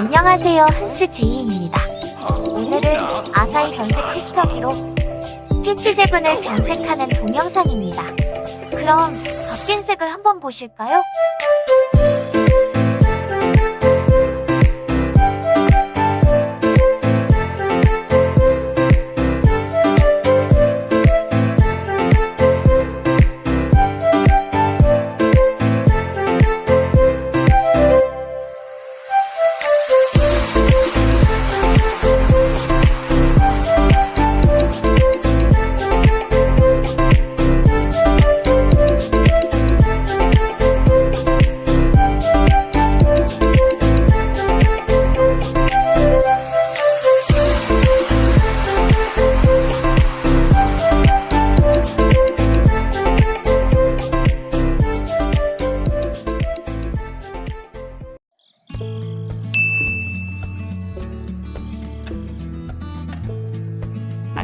안녕하세요 한스 제이입니다. 오늘은 아사히 변색 테스터기로 피치7을 변색하는 동영상입니다. 그럼 바뀐 색을 한번 보실까요?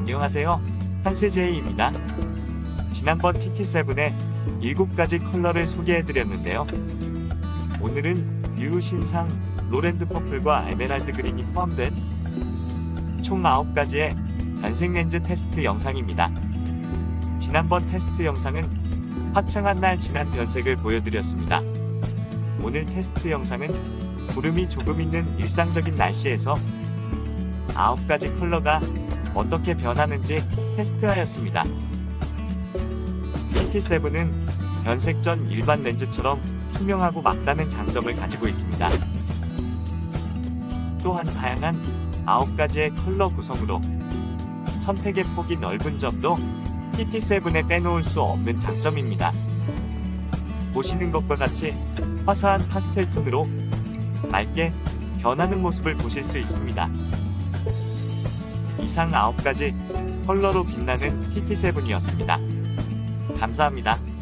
안녕하세요. 한스제이입니다. 지난번 TT7의 7가지 컬러를 소개해드렸는데요. 오늘은 유신상, 로랜드 퍼플과 에메랄드 그린이 포함된 총 9가지의 변색 렌즈 테스트 영상입니다. 지난번 테스트 영상은 화창한 날 진한 변색을 보여드렸습니다. 오늘 테스트 영상은 구름이 조금 있는 일상적인 날씨에서 9가지 컬러가 어떻게 변하는지 테스트하였습니다. PT7은 변색 전 일반 렌즈처럼 투명하고 막다는 장점을 가지고 있습니다. 또한 다양한 9가지의 컬러 구성으로 선택의 폭이 넓은 점도 PT7에 빼놓을 수 없는 장점입니다. 보시는 것과 같이 화사한 파스텔 톤으로 맑게 변하는 모습을 보실 수 있습니다. 이상 9가지 컬러로 빛나는 TT7이었습니다. 감사합니다.